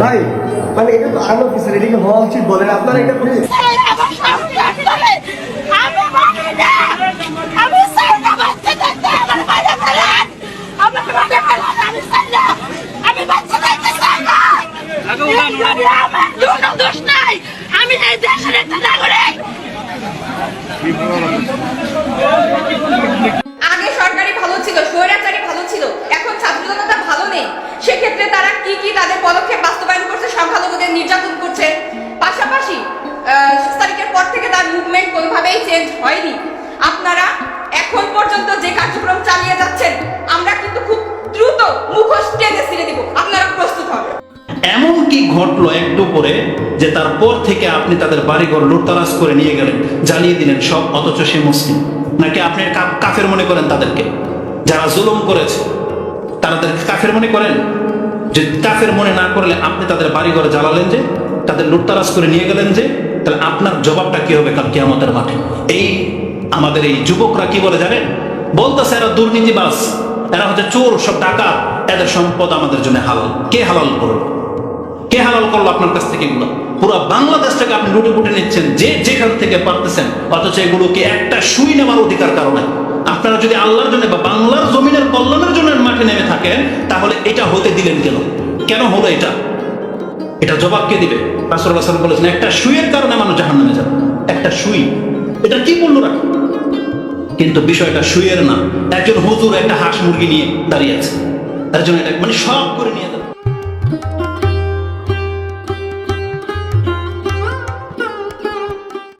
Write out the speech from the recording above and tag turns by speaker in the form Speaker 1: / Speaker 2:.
Speaker 1: ভাই মানে এটা তো আনো অফিসার এটা হওয়া উচিত বলেন আপনারা এটা করে
Speaker 2: আমি বাচ্চা
Speaker 3: হয়নি। আপনারা এখন পর্যন্ত যে কার্যক্রম চালিয়ে যাচ্ছেন, আমরা কিন্তু খুব দ্রুত মুখোশ টেনে ছিঁড়ে দিব। আপনারা প্রস্তুত হন
Speaker 4: এমন কি ঘটলো একটু পরে যে তারপর থেকে আপনি তাদের বাড়িঘর লুটতারাজ করে নিয়ে গেলেন, জ্বালিয়ে দিলেন সব, অথচ সে মুসলিম? নাকি আপনি কাফের মনে করেন তাদেরকে? যারা জুলুম করেছে তাদের কাফের মনে করেন? যে কাফের মনে না করলে আপনি তাদের বাড়িঘর জ্বালালেন যে, তাদের লুটতারাজ করে নিয়ে গেলেন যে তাহলে আপনার জবাবটা কি হবে কাল কিয়ামতের মাঠে? এই আমাদের এই যুবকরা কি বলে জানেন? বলতেছে, এরা দুর্নীতিবাজ এরা হচ্ছে চোর, সব টাকা এদের সম্পদ আমাদের জন্য হালাল। কে হালাল করল? কে হালাল করল আপনার কাছ থেকে এগুলো? পুরো বাংলাদেশটাকে আপনি লুটে পুটে নিচ্ছেন, যে যেখান থেকে পারতেছেন। অথচ এগুলোকে একটা সুই নেওয়ার অধিকার কারণে আপনারা যদি আল্লাহর জন্য বা বাংলার জমিনের কল্যাণের জন্য মাঠে নেমে থাকেন, তাহলে এটা হতে দিলেন কেন? কেন হলো এটা? এটা জবাব কে দিবে? রাসুল্লাহ সাল্লাম বলেছেন, একটা সুইয়ের কারণে মানুষ জাহান নামে যাবে। একটা সুই। এটা কি বলল রাখে? কিন্তু বিষয়টা সুইয়ের না। একজন হুজুর একটা হাঁস মুরগি নিয়ে দাঁড়িয়ে আছে। তার জন্য এটা মানে সব করে নিয়ে